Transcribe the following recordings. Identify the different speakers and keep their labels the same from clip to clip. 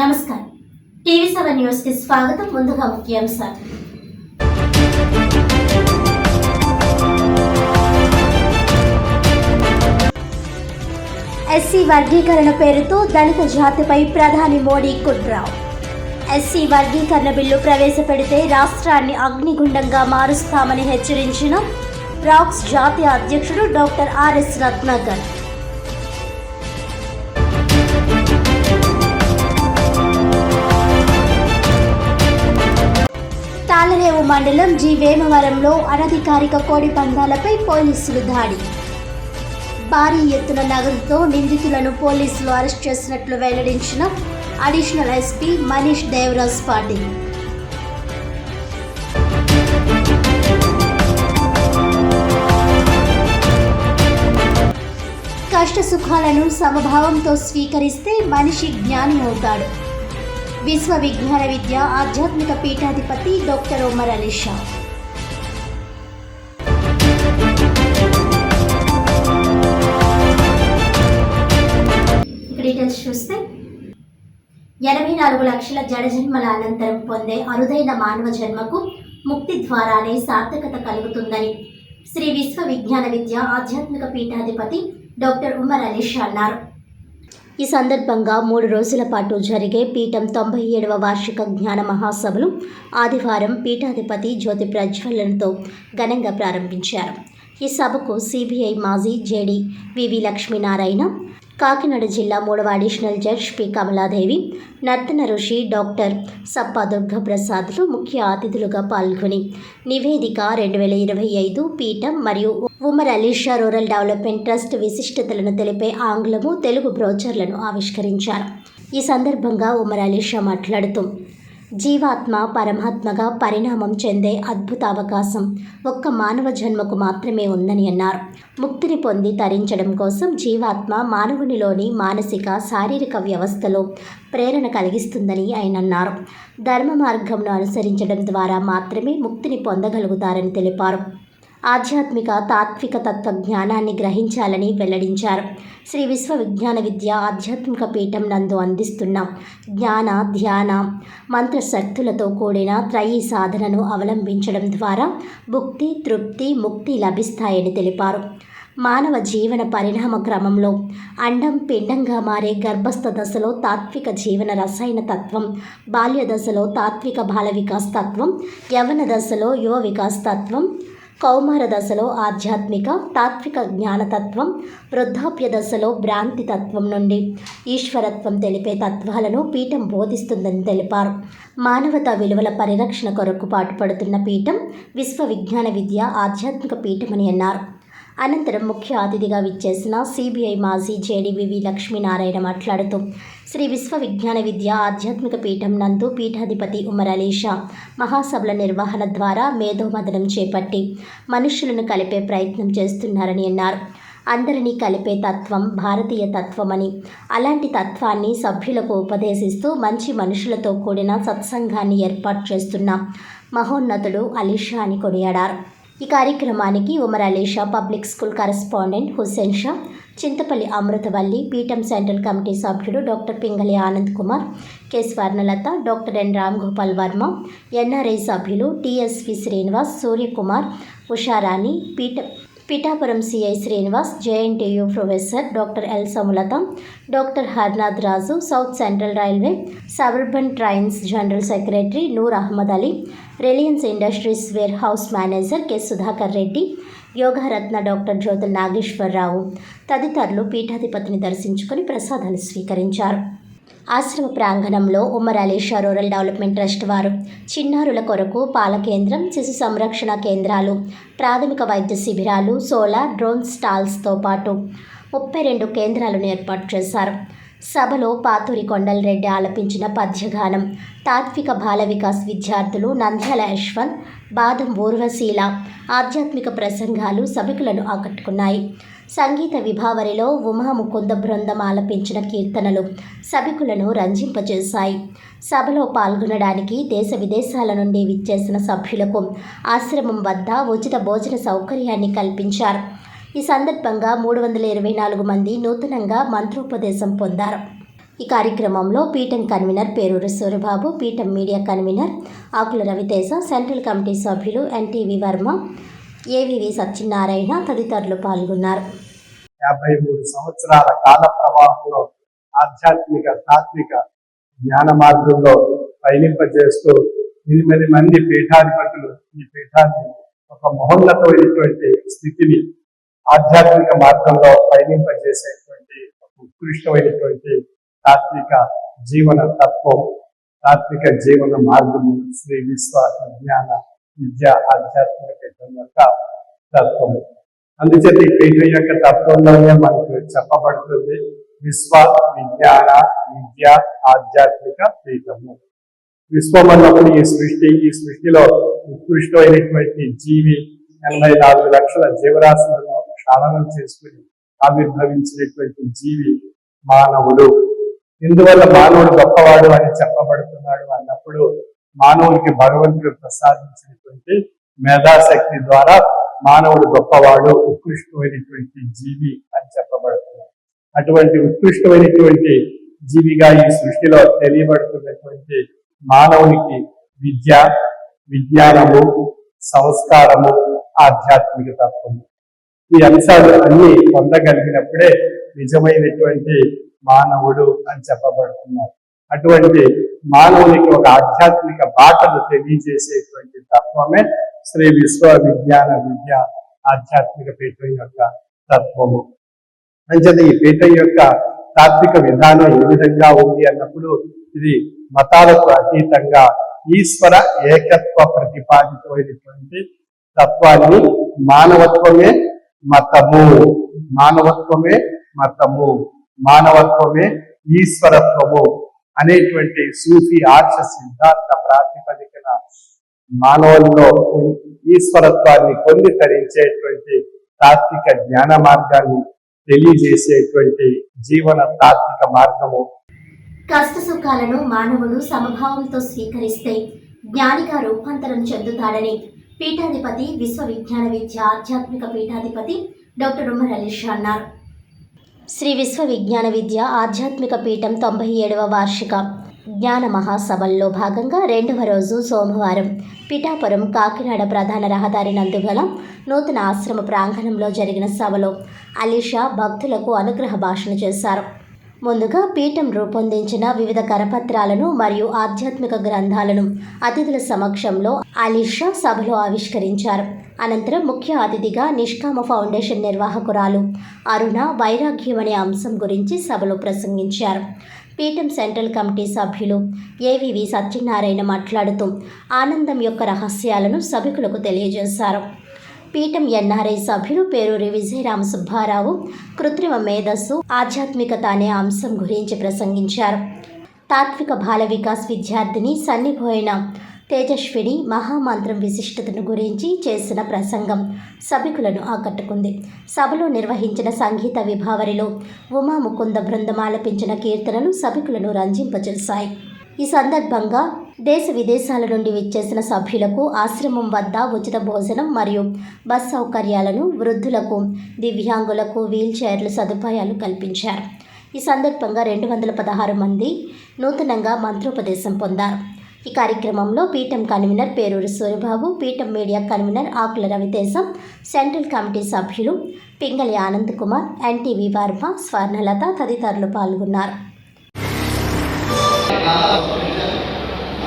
Speaker 1: నమస్కారం. TV seven న్యూస్కి స్వాగతం ముందుగా ముఖ్యాంశాలు. ఎస్సీ వర్గీకరణ పేరుతో దళిత జాతిపై ప్రధాని మోడీ కుట్రావు ఎస్సీ వర్గీకరణ బిల్లు ప్రవేశపెడితే రాష్ట్రాన్ని అగ్నిగుండంగా మారుస్తామని హెచ్చరించిన రాక్స్ జాతీయ అధ్యక్షుడు డాక్టర్ ఆర్ఎస్ రత్నాకర్. తాళరేవు మండలం జీ. వేమవరంలో అనధికారిక కోడి పందాలపై పోలీసులు దాడి. భారీ ఎత్తున నగదుతో నిందితులను పోలీసులు అరెస్ట్ చేసినట్లు వెల్లడించిన అడిషనల్ ఎస్పీ మనీష్ దేవరాజ్ పాటిల్. కష్ట సుఖాలను సమభావంతో స్వీకరిస్తే మనిషి జ్ఞాని అవుతాడు. విశ్వ విజ్ఞాన విద్య ఆధ్యాత్మిక పీఠాధిపతి డాక్టర్ ఒమర్ అలీ షా. డీటెయిల్స్ చూస్తే ఎనభై నాలుగు లక్షల జడజన్మల అనంతరం పొందే అరుదైన మానవ జన్మకు ముక్తి ద్వారానే సార్థకత కలుగుతుందని శ్రీ విశ్వ విజ్ఞాన విద్య ఆధ్యాత్మిక పీఠాధిపతి డాక్టర్ ఉమర్ అలీషా అన్నారు. ఈ సందర్భంగా మూడు రోజుల పాటు జరిగే పీఠం తొంభై ఏడవ వార్షిక జ్ఞాన మహాసభలు ఆదివారం పీఠాధిపతి జ్యోతి ప్రజ్వలనతో ఘనంగా ప్రారంభించారు. ఈ సభకు సిబిఐ మాజీ జేడీ వివి లక్ష్మీనారాయణ కాకినాడ జిల్లా మూడవ అడిషనల్ జడ్జ్ పి. కమలాదేవి నర్తన ఋషి డాక్టర్ సప్ప దుర్గప్రసాద్లు ముఖ్య అతిథులుగా పాల్గొని నివేదిక రెండు వేల ఇరవై ఐదు పీఠం మరియు Umar Alisha rural development trust విశిష్టతలను తెలిపే ఆంగ్లము తెలుగు బ్రోచర్లను ఆవిష్కరించారు. ఈ సందర్భంగా ఉమర్ అలీషా మాట్లాడుతూ జీవాత్మ పరమాత్మగా పరిణామం చెందే అద్భుత అవకాశం. ఒక్క మానవ జన్మకు మాత్రమే ఉందని అన్నారు. ముక్తిని పొంది తరించడం కోసం జీవాత్మ మానవునిలోని మానసిక శారీరక వ్యవస్థలో ప్రేరణ కలిగిస్తుందని ఆయన అన్నారు. ధర్మ మార్గంను అనుసరించడం ద్వారా మాత్రమే ముక్తిని పొందగలుగుతారని తెలిపారు. ఆధ్యాత్మిక తాత్విక తత్వ జ్ఞానాన్ని గ్రహించాలని వెల్లడించారు. శ్రీ విశ్వ విజ్ఞాన విద్య ఆధ్యాత్మిక పీఠం నందు అందిస్తున్న జ్ఞాన ధ్యాన మంత్ర శక్తులతో కూడిన త్రయీ సాధనను అవలంబించడం ద్వారా భుక్తి తృప్తి ముక్తి లభిస్తాయని తెలిపారు. మానవ జీవన పరిణామ క్రమంలో అండం పిండంగా మారే గర్భస్థ దశలో తాత్విక జీవన రసాయన తత్వం బాల్య దశలో తాత్విక బాల వికాస్ తత్వం యవన దశలో యువ వికాస్ తత్వం కౌమార దశలో ఆధ్యాత్మిక తాత్విక జ్ఞానతత్వం వృద్ధాప్య దశలో భ్రాంతి తత్వం నుండి ఈశ్వరత్వం తెలిపే తత్వాలను పీఠం బోధిస్తుందని తెలిపారు. మానవతా విలువల పరిరక్షణ కొరకు పాటుపడుతున్న పీఠం విశ్వ విజ్ఞాన విద్య ఆధ్యాత్మిక పీఠమని అన్నారు. అనంతరం ముఖ్య అతిథిగా విచ్చేసిన సిబిఐ మాజీ జేడీవివి లక్ష్మీనారాయణ మాట్లాడుతూ శ్రీ విశ్వ విజ్ఞాన విద్య ఆధ్యాత్మిక పీఠం నందు పీఠాధిపతి ఉమర్ అలీషా మహాసభల నిర్వహణ ద్వారా మేధోమదనం చేపట్టి మనుషులను కలిపే ప్రయత్నం చేస్తున్నారని అన్నారు. అందరినీ కలిపే తత్వం భారతీయ తత్వమని అలాంటి తత్వాన్ని సభ్యులకు ఉపదేశిస్తూ మంచి మనుషులతో కూడిన సత్సంగాన్ని ఏర్పాటు చేస్తున్న మహోన్నతుడు అలీషా అని కొనియాడారు. ఈ కార్యక్రమానికి Umar Shah public school correspondent Hussain Shah Chintapalli Amruthavalli పీఠం సెంట్రల్ కమిటీ సభ్యుడు doctor Pingali Anand Kumar K Swarnalatha doctor N. Ram Gopal Varma NRI సభ్యులు టిఎస్వి శ్రీనివాస్ సూర్యకుమార్ ఉషారాణి పీఠ Pithapuram CI Srinivas JNTU professor doctor L Samulatha doctor Harnath Raju south central railway suburban trains general secretary Noor Ahmed Ali Reliance Industries warehouse manager K. Sudhakar Reddy Yogaratna doctor Jyothula Nageswararao తదితరులు పీఠాధిపతిని దర్శించుకుని ప్రసాదాలు స్వీకరించారు. ఆశ్రమ ప్రాంగణంలో Umar Alisha rural development trust వారు చిన్నారుల కొరకు పాల కేంద్రం శిశు సంరక్షణ కేంద్రాలు ప్రాథమిక వైద్య శిబిరాలు సోలార్ డ్రోన్ స్టాల్స్తో పాటు ముప్పై రెండు కేంద్రాలను ఏర్పాటు చేశారు. సభలో పాతూరి కొండలరెడ్డి ఆలపించిన పద్యగానం తాత్విక బాల వికాస్ విద్యార్థులు నంద్యాల యశ్వంత్ బాదం ఊర్వశీల ఆధ్యాత్మిక ప్రసంగాలు సభికులను ఆకట్టుకున్నాయి. సంగీత విభావరిలో ఉమా ముకుంద బృందం ఆలపించిన కీర్తనలు సభికులను రంజింపజేశాయి సభలో పాల్గొనడానికి దేశ విదేశాల నుండి విచ్చేసిన సభ్యులకు ఆశ్రమం వద్ద ఉచిత భోజన సౌకర్యాన్ని కల్పించారు. ఈ సందర్భంగా మూడు వందల ఇరవై నాలుగు మంది నూతనంగా మంత్రోపదేశం పొందారు. ఈ కార్యక్రమంలో పీఠం కన్వీనర్ పేరూరు సూర్యబాబు పీఠం media convener Akula Raviteja central committee సభ్యులు ఎన్టీవీ వర్మ ఏవివి సత్యనారాయణ తదితరులు పాల్గొన్నారు.
Speaker 2: యాభై మూడు సంవత్సరాల కాల ప్రవాహంలో ఆధ్యాత్మిక తాత్విక జ్ఞాన మార్గంలో పయనింపజేస్తూ ఎనిమిది మంది పీఠాధిపతులు ఈ పీఠాన్ని ఒక మహోన్నతమైనటువంటి స్థితిని ఆధ్యాత్మిక మార్గంలో పయనింపజేసేటువంటి ఒక ఉత్కృష్టమైనటువంటి తాత్విక జీవన తత్వం తాత్విక జీవన మార్గము శ్రీ విశ్వ విజ్ఞాన విద్య ఆధ్యాత్మిక పీఠం యొక్క తత్వము. అందుచేత ఈ పీఠం యొక్క తత్వంలోనే మనకు చెప్పబడుతుంది విశ్వ విజ్ఞాన విద్య ఆధ్యాత్మిక పీఠము. విశ్వం అన్నప్పుడు ఈ సృష్టి ఈ సృష్టిలో ఉత్కృష్టమైనటువంటి జీవి ఎనభై నాలుగు లక్షల జీవరాశులను క్షాళనం చేసుకుని ఆవిర్భవించినటువంటి జీవి మానవుడు. ఇందువల్ల మానవుడు గొప్పవాడు అని చెప్పబడుతున్నాడు అన్నప్పుడు మానవునికి భగవంతుడు ప్రసాదించినటువంటి మేధాశక్తి ద్వారా మానవుడు గొప్పవాడు ఉత్కృష్టమైనటువంటి జీవి అని చెప్పబడుతుంది. అటువంటి ఉత్కృష్టమైనటువంటి జీవిగా ఈ సృష్టిలో తెలియబడుతున్నటువంటి మానవునికి విద్య విజ్ఞానము సంస్కారము ఆధ్యాత్మిక తత్వము ఈ అంశాలు అన్ని పొందగలిగినప్పుడే నిజమైనటువంటి మానవుడు అని చెప్పబడుతున్నారు. అటువంటి మానవునికి ఒక ఆధ్యాత్మిక బాటను తెలియజేసేటువంటి తత్వమే శ్రీ విశ్వ విజ్ఞాన విద్య ఆధ్యాత్మిక పీఠం యొక్క తత్వము. అంచేత ఈ పీఠం యొక్క తాత్విక విధానం ఏ విధంగా ఉంది అన్నప్పుడు ఇది మతాలకు అతీతంగా ఈశ్వర ఏకత్వ ప్రతిపాదితమైనటువంటి తత్వాన్ని మానవత్వమే మతము. మానవత్వమే మతము. మానవత్వమే ఈశ్వరత్వము. అనేటువంటి సూఫీ ఆర్ష సిద్ధాంత ప్రాతిపదికన మానవుల్లో ఈశ్వరత్వాన్ని పొంది తరించేటువంటి తాత్విక జ్ఞాన మార్గాన్ని తెలియజేసేటువంటి జీవన తాత్విక మార్గము.
Speaker 1: కష్ట సుఖాలను మానవుడు సమభావంతో స్వీకరిస్తే జ్ఞానిగా రూపాంతరం చెందుతాడని పీఠాధిపతి విశ్వవిజ్ఞాన విద్య ఆధ్యాత్మిక పీఠాధిపతి డాక్టర్ ఉమర్ అలీషా అన్నారు. శ్రీ విశ్వ విజ్ఞాన విద్య ఆధ్యాత్మిక పీఠం తొంభై ఏడవ వార్షిక. జ్ఞాన మహాసభల్లో భాగంగా రెండవ రోజు సోమవారం. పిఠాపురం కాకినాడ ప్రధాన రహదారి నందుగల నూతన ఆశ్రమ ప్రాంగణంలో జరిగిన సభలో అలీషా భక్తులకు అనుగ్రహ భాషణ చేశారు. ముందుగా పీఠం రూపొందించిన వివిధ కరపత్రాలను మరియు ఆధ్యాత్మిక గ్రంథాలను అతిథుల సమక్షంలో అలీషా సభలో ఆవిష్కరించారు. అనంతరం ముఖ్య అతిథిగా నిష్కామ ఫౌండేషన్ నిర్వాహకురాలు అరుణ వైరాగ్యం అనే అంశం గురించి సభలో ప్రసంగించారు. పీఠం సెంట్రల్ కమిటీ సభ్యులు ఏవివి సత్యనారాయణ మాట్లాడుతూ ఆనందం యొక్క రహస్యాలను సభికులకు తెలియజేశారు. పీఠం ఎన్ఆర్ఐ సభ్యులు పేరూరి విజయరామ సుబ్బారావు కృత్రిమ మేధస్సు ఆధ్యాత్మికత అనే అంశం గురించి ప్రసంగించారు. తాత్విక బాల వికాస్ విద్యార్థిని సన్నిపోయిన తేజస్విని మహామంత్రం విశిష్టతను గురించి చేసిన ప్రసంగం సభికులను ఆకట్టుకుంది. సభలో నిర్వహించిన సంగీత విభావరిలో ఉమా ముకుంద బృందం ఆలపించిన కీర్తనలు సభికులను రంజింపజేశాయి. ఈ సందర్భంగా దేశ విదేశాల నుండి విచ్చేసిన సభ్యులకు ఆశ్రమం వద్ద ఉచిత భోజనం మరియు బస్ సౌకర్యాలను వృద్ధులకు దివ్యాంగులకు వీల్చైర్లు సదుపాయాలు కల్పించారు. ఈ సందర్భంగా రెండు వందల పదహారు మంది నూతనంగా మంత్రోపదేశం పొందారు. ఈ కార్యక్రమంలో పీఠం కన్వీనర్ పేరూరు సూర్యబాబు పీఠం media convener Akula Ravitesham central committee సభ్యులు పింగళి ఆనంద్ కుమార్ ఎన్టీవీ వర్మ స్వర్ణలత తదితరులు పాల్గొన్నారు.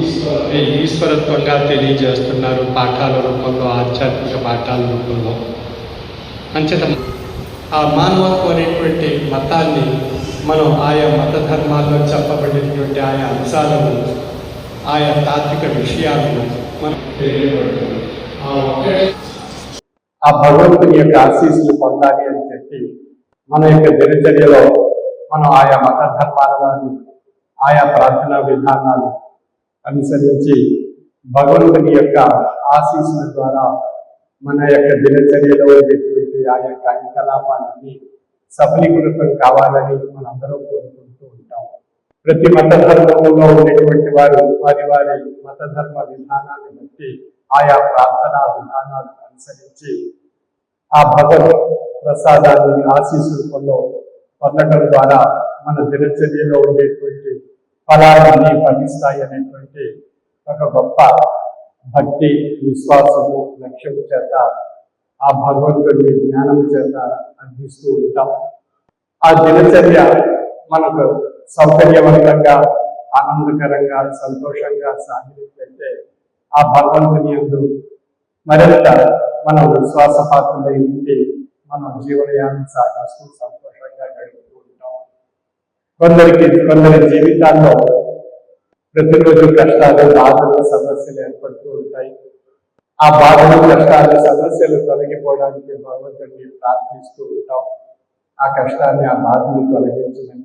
Speaker 3: ఈశ్వర ఈశ్వరత్వంగా తెలియజేస్తున్నారు పాఠాల రూపంలో ఆధ్యాత్మిక పాఠాల రూపంలో. అంచేత ఆ మానవత్వం అనేటువంటి మతాన్ని మనం ఆయా మత ధర్మాల్లో చెప్పబడినటువంటి ఆయా అంశాలను ఆయా తాత్విక విషయాలను మనం తెలియబడుతుంది ఆ ఒక్కటి
Speaker 2: ఆ భగవంతుని యొక్క ఆశీస్సులు పొందాలి అని చెప్పి మన యొక్క దినచర్యలో మనం ఆయా మత ధర్మాల వారిని ఆయా ప్రార్థనా విధానాలు అనుసరించి భగవంతుని యొక్క ఆశీస్సుల ద్వారా మన యొక్క దినచర్యలో ఉండేటువంటి ఆ యొక్క కార్యకలాపాలన్నీ సఫలీకృతం కావాలని మనందరం కోరుకుంటూ ఉంటాం. ప్రతి మత ధర్మంలో ఉండేటువంటి వారు వారి వారి మత ధర్మ విధానాన్ని బట్టి ఆయా ప్రార్థనా విధానాలు అనుసరించి ఆ భగవత్ ప్రసాదాన్ని ఆశీస్సు రూపంలో పొందడం ద్వారా మన దినచర్యలో ఉండేటువంటి ఫలాలన్నీ ఫలిస్తాయి అనేటువంటి ఒక గొప్ప భక్తి విశ్వాసము లక్ష్యం చేత ఆ భగవంతుడి జ్ఞానం చేత అందిస్తూ ఉంటాం. ఆ దినచర్య మనకు సౌకర్యవంతంగా ఆనందకరంగా సంతోషంగా సాగినట్లయితే ఆ భగవంతుని యందు మరింత మనం విశ్వాసపాత్రులై ఉండి మనం జీవనయాన్ని సాగిస్తూ కొందరికి కొందరి జీవితాల్లో ప్రతిరోజు కష్టాలు బాధలు సమస్యలు ఏర్పడుతూ ఉంటాయి ఆ బాధలు కష్టాలు సమస్యలు తొలగిపోవడానికి భగవంతుడిని ప్రార్థిస్తూ ఉంటాం ఆ కష్టాన్ని ఆ బాధని తొలగించమని